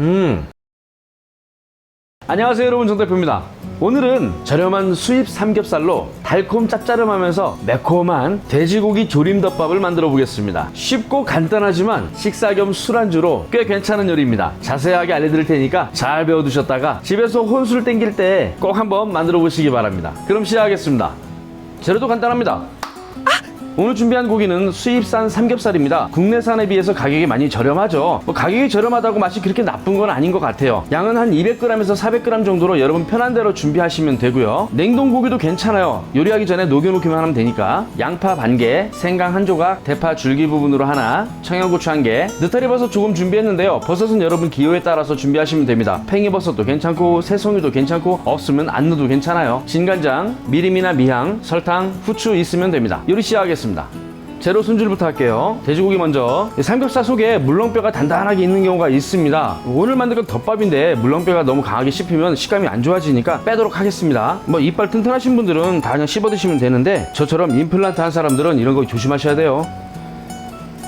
음. 안녕하세요 여러분. 정 대표입니다. 오늘은 저렴한 수입 삼겹살로 달콤 짭짜름하면서 매콤한 돼지고기 조림덮밥을 만들어 보겠습니다. 쉽고 간단하지만 식사 겸 술안주로 꽤 괜찮은 요리입니다. 자세하게 알려드릴 테니까 잘 배워두셨다가 집에서 혼술 땡길 때 꼭 한번 만들어 보시기 바랍니다. 그럼 시작하겠습니다. 재료도 간단합니다 오늘 준비한 고기는 수입산 삼겹살입니다. 국내산에 비해서 가격이 많이 저렴하죠. 뭐 가격이 저렴하다고 맛이 그렇게 나쁜 건 아닌 것 같아요. 양은 한 200g에서 400g 정도로 여러분 편한 대로 준비하시면 되고요. 냉동 고기도 괜찮아요. 요리하기 전에 녹여놓기만 하면 되니까 양파 반 개, 생강 한 조각, 대파 줄기 부분으로 하나, 청양고추 한 개, 느타리 버섯 조금 준비했는데요. 버섯은 여러분 기호에 따라서 준비하시면 됩니다. 팽이버섯도 괜찮고 새송이도 괜찮고 없으면 안 넣어도 괜찮아요. 진간장, 미림이나 미향, 설탕, 후추 있으면 됩니다. 요리 시작하겠습니다. 재료 손질부터 할게요. 돼지고기 먼저. 이 삼겹살 속에 물렁뼈가 단단하게 있는 경우가 있습니다. 오늘 만든 건 덮밥인데 물렁뼈가 너무 강하게 씹히면 식감이 안 좋아지니까 빼도록 하겠습니다. 뭐 이빨 튼튼하신 분들은 다 그냥 씹어 드시면 되는데 저처럼 임플란트 한 사람들은 이런 거 조심하셔야 돼요.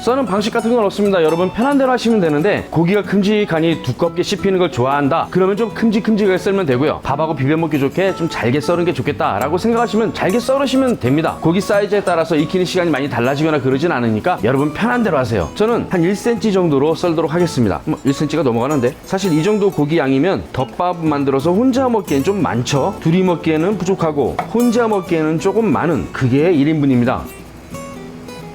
써는 방식 같은 건 없습니다. 여러분 편한 대로 하시면 되는데 고기가 큼직하니 두껍게 씹히는 걸 좋아한다. 그러면 좀 큼직큼직하게 썰면 되고요. 밥하고 비벼 먹기 좋게 좀 잘게 썰은 게 좋겠다라고 생각하시면 잘게 썰으시면 됩니다. 고기 사이즈에 따라서 익히는 시간이 많이 달라지거나 그러진 않으니까 여러분 편한 대로 하세요. 저는 한 1cm 정도로 썰도록 하겠습니다. 뭐 1cm가 넘어가는데 사실 이 정도 고기 양이면 덮밥 만들어서 혼자 먹기엔 좀 많죠. 둘이 먹기에는 부족하고 혼자 먹기에는 조금 많은 그게 1인분입니다.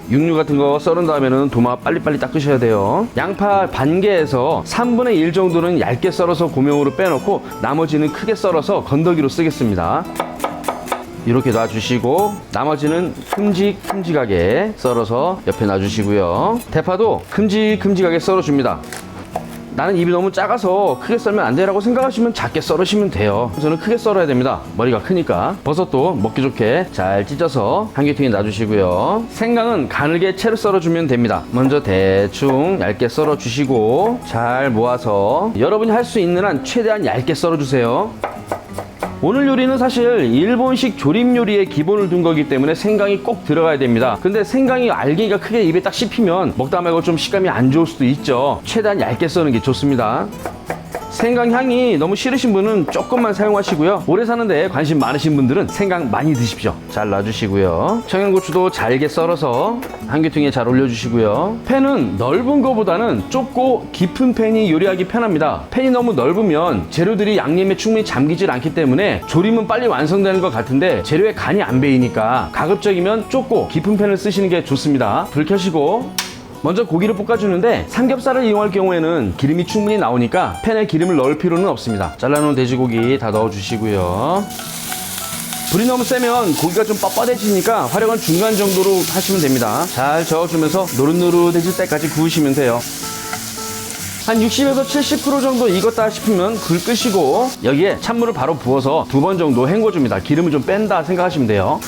육류 같은 거 썰은 다음에는 도마 빨리빨리 닦으셔야 돼요. 양파 반 개에서 3분의 1 정도는 얇게 썰어서 고명으로 빼놓고 나머지는 크게 썰어서 건더기로 쓰겠습니다. 이렇게 놔주시고 나머지는 큼직큼직하게 썰어서 옆에 놔주시고요. 대파도 큼직큼직하게 썰어줍니다. 나는 입이 너무 작아서 크게 썰면 안 되라고 생각하시면 작게 썰으시면 돼요. 저는 크게 썰어야 됩니다. 머리가 크니까. 버섯도 먹기 좋게 잘 찢어서 한 개통에 놔주시고요. 생강은 가늘게 채로 썰어주면 됩니다. 먼저 대충 얇게 썰어주시고 잘 모아서 여러분이 할 수 있는 한 최대한 얇게 썰어주세요. 오늘 요리는 사실 일본식 조림 요리의 기본을 둔 거기 때문에 생강이 꼭 들어가야 됩니다. 근데 생강이 알갱이가 크게 입에 딱 씹히면 먹다 말고 좀 식감이 안 좋을 수도 있죠. 최대한 얇게 써는 게 좋습니다. 생강 향이 너무 싫으신 분은 조금만 사용하시고요. 오래 사는데 관심 많으신 분들은 생강 많이 드십시오. 잘 놔주시고요. 청양고추도 잘게 썰어서 한 귀퉁이에 잘 올려주시고요. 팬은 넓은 거보다는 좁고 깊은 팬이 요리하기 편합니다. 팬이 너무 넓으면 재료들이 양념에 충분히 잠기질 않기 때문에 조림은 빨리 완성되는 것 같은데 재료에 간이 안 배이니까 가급적이면 좁고 깊은 팬을 쓰시는 게 좋습니다. 불 켜시고 먼저 고기를 볶아주는데 삼겹살을 이용할 경우에는 기름이 충분히 나오니까 팬에 기름을 넣을 필요는 없습니다. 잘라놓은 돼지고기 다 넣어주시고요. 불이 너무 세면 고기가 좀 뻣뻣해지니까 화력은 중간 정도로 하시면 됩니다. 잘 저어주면서 노릇노릇해질 때까지 구우시면 돼요. 한 60에서 70% 정도 익었다 싶으면 불 끄시고 여기에 찬물을 바로 부어서 두 번 정도 헹궈줍니다. 기름을 좀 뺀다 생각하시면 돼요.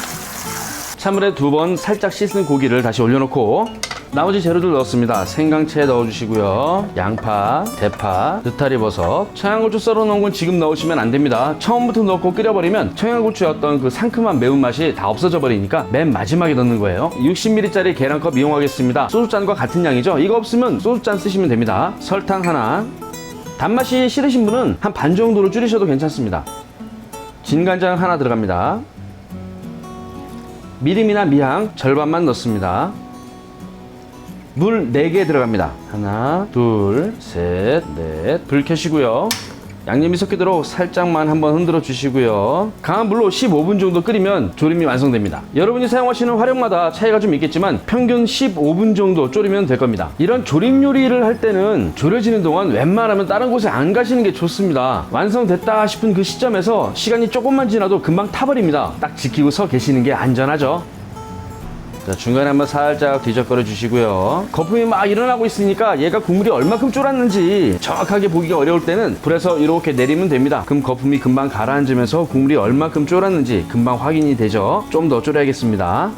찬물에 두 번 살짝 씻은 고기를 다시 올려놓고 나머지 재료들 넣었습니다. 생강채 넣어주시고요. 양파, 대파, 느타리 버섯, 청양고추 썰어놓은 건 지금 넣으시면 안 됩니다. 처음부터 넣고 끓여버리면 청양고추의 어떤 그 상큼한 매운맛이 다 없어져 버리니까 맨 마지막에 넣는 거예요. 60ml짜리 계란컵 이용하겠습니다. 소주잔과 같은 양이죠. 이거 없으면 소주잔 쓰시면 됩니다. 설탕 하나. 단맛이 싫으신 분은 한 반 정도로 줄이셔도 괜찮습니다. 진간장 하나 들어갑니다. 미림이나 미향 절반만 넣습니다. 물 4개 들어갑니다. 하나, 둘, 셋, 넷. 불 켜시고요. 양념이 섞이도록 살짝만 한번 흔들어 주시고요. 강한 불로 15분 정도 끓이면 조림이 완성됩니다. 여러분이 사용하시는 화력마다 차이가 좀 있겠지만 평균 15분 정도 졸이면 될 겁니다. 이런 조림 요리를 할 때는 졸여지는 동안 웬만하면 다른 곳에 안 가시는 게 좋습니다. 완성됐다 싶은 그 시점에서 시간이 조금만 지나도 금방 타버립니다. 딱 지키고 서 계시는 게 안전하죠. 자, 중간에 한번 살짝 뒤적거려 주시고요. 거품이 막 일어나고 있으니까 얘가 국물이 얼마큼 쫄았는지 정확하게 보기가 어려울 때는 불에서 이렇게 내리면 됩니다. 그럼 거품이 금방 가라앉으면서 국물이 얼마큼 쫄았는지 금방 확인이 되죠. 좀 더 졸여야겠습니다.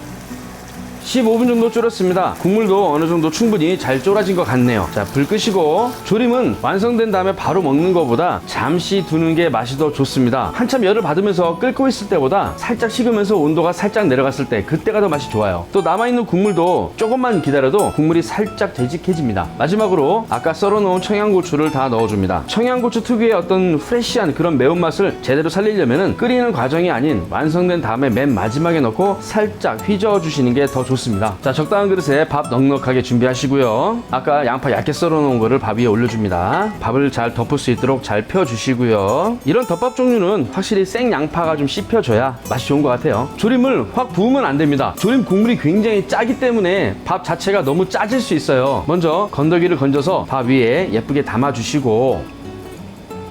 15분 정도 졸였습니다. 국물도 어느 정도 충분히 잘 졸아진 것 같네요. 자, 불 끄시고 조림은 완성된 다음에 바로 먹는 것보다 잠시 두는 게 맛이 더 좋습니다. 한참 열을 받으면서 끓고 있을 때보다 살짝 식으면서 온도가 살짝 내려갔을 때 그때가 더 맛이 좋아요. 또 남아있는 국물도 조금만 기다려도 국물이 살짝 되직해집니다. 마지막으로 아까 썰어놓은 청양고추를 다 넣어줍니다. 청양고추 특유의 어떤 프레쉬한 그런 매운맛을 제대로 살리려면 끓이는 과정이 아닌 완성된 다음에 맨 마지막에 넣고 살짝 휘저어 주시는 게 더 좋습니다. 자, 적당한 그릇에 밥 넉넉하게 준비하시고요. 아까 양파 얇게 썰어 놓은 거를 밥 위에 올려줍니다. 밥을 잘 덮을 수 있도록 잘 펴주시고요. 이런 덮밥 종류는 확실히 생 양파가 좀 씹혀줘야 맛이 좋은 것 같아요. 조림을 확 부으면 안 됩니다. 조림 국물이 굉장히 짜기 때문에 밥 자체가 너무 짜질 수 있어요. 먼저 건더기를 건져서 밥 위에 예쁘게 담아주시고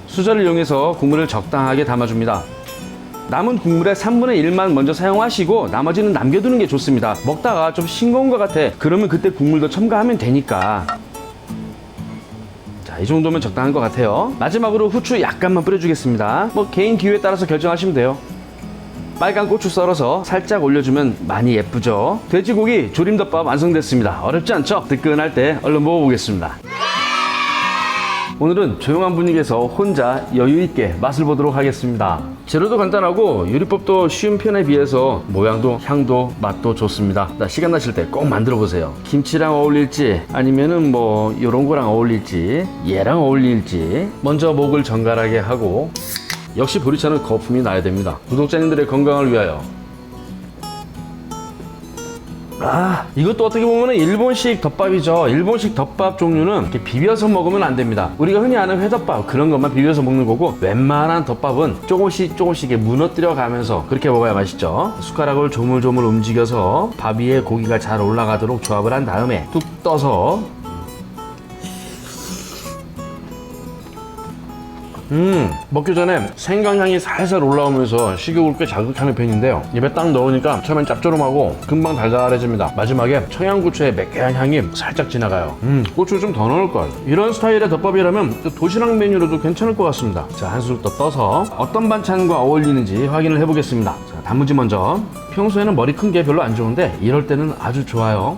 수저를 이용해서 국물을 적당하게 담아줍니다. 남은 국물의 3분의 1만 먼저 사용하시고 나머지는 남겨두는 게 좋습니다. 먹다가 좀 싱거운 것 같아. 그러면 그때 국물도 첨가하면 되니까. 자, 이 정도면 적당한 것 같아요. 마지막으로 후추 약간만 뿌려주겠습니다. 뭐 개인 기호에 따라서 결정하시면 돼요. 빨간 고추 썰어서 살짝 올려주면 많이 예쁘죠. 돼지고기 조림덮밥 완성됐습니다. 어렵지 않죠? 뜨끈할 때 얼른 먹어보겠습니다. 오늘은 조용한 분위기에서 혼자 여유있게 맛을 보도록 하겠습니다. 재료도 간단하고 요리법도 쉬운 편에 비해서 모양도 향도 맛도 좋습니다. 나 시간 나실 때 꼭 만들어 보세요. 김치랑 어울릴지 아니면은 뭐 요런 거랑 어울릴지 얘랑 어울릴지 먼저 목을 정갈하게 하고 역시 보리차는 거품이 나야 됩니다. 구독자님들의 건강을 위하여 아, 이것도 어떻게 보면 일본식 덮밥이죠. 일본식 덮밥 종류는 이렇게 비벼서 먹으면 안 됩니다. 우리가 흔히 아는 회덮밥 그런 것만 비벼서 먹는 거고 웬만한 덮밥은 조금씩 조금씩 무너뜨려 가면서 그렇게 먹어야 맛있죠. 숟가락을 조물조물 움직여서 밥 위에 고기가 잘 올라가도록 조합을 한 다음에 뚝 떠서 음, 먹기 전에 생강향이 살살 올라오면서 식욕을 꽤 자극하는 편인데요. 입에 딱 넣으니까 처음엔 짭조름하고 금방 달달해집니다. 마지막에 청양고추의 매캐한 향이 살짝 지나가요. 음, 고추 좀더 넣을걸. 이런 스타일의 덮밥이라면 또 도시락 메뉴로도 괜찮을 것 같습니다. 자, 한술더 떠서 어떤 반찬과 어울리는지 확인을 해보겠습니다. 자, 단무지 먼저. 평소에는 머리 큰 게 별로 안 좋은데 이럴 때는 아주 좋아요.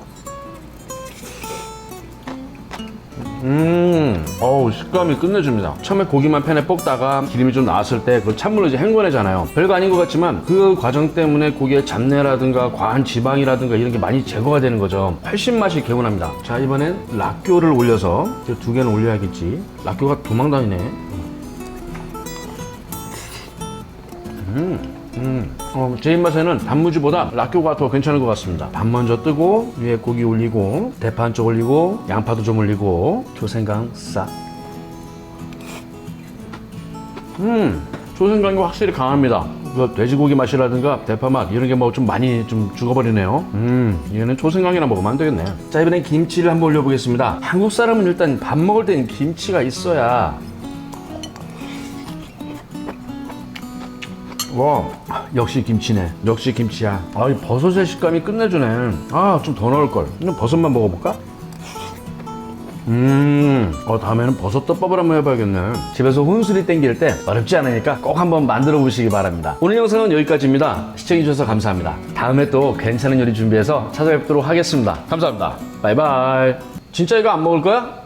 음, 어우, 식감이 끝내줍니다. 처음에 고기만 팬에 볶다가 기름이 좀 나왔을 때그 찬물로 이제 헹궈내잖아요. 별거 아닌 것 같지만 그 과정 때문에 고기의 잡내라든가 과한 지방이라든가 이런 게 많이 제거가 되는 거죠. 훨씬 맛이 개운합니다. 자, 이번엔 락교를 올려서 두 개는 올려야겠지. 락교가 도망다니네. 음, 어, 제 입맛에는 단무지보다 락교가 더 괜찮은 것 같습니다. 밥 먼저 뜨고 위에 고기 올리고 대파 한 쪽 올리고 양파도 좀 올리고 조생강 싹. 음, 조생강이 확실히 강합니다. 그 돼지고기 맛이라든가 대파 맛 이런 게 뭐 좀 많이 좀 죽어버리네요. 음, 얘는 조생강이나 먹으면 안 되겠네. 자 이번엔 김치를 한번 올려보겠습니다. 한국 사람은 일단 밥 먹을 땐 김치가 있어야 와 역시 김치네 역시 김치야 아 이 버섯의 식감이 끝내주네 아 좀 더 넣을 걸 그냥 버섯만 먹어볼까? 음, 어, 다음에는 버섯 덮밥을 한번 해봐야겠네. 집에서 혼술이 땡길 때 어렵지 않으니까 꼭 한번 만들어 보시기 바랍니다. 오늘 영상은 여기까지입니다. 시청해주셔서 감사합니다. 다음에 또 괜찮은 요리 준비해서 찾아뵙도록 하겠습니다. 감사합니다. 바이바이. 진짜 이거 안 먹을 거야?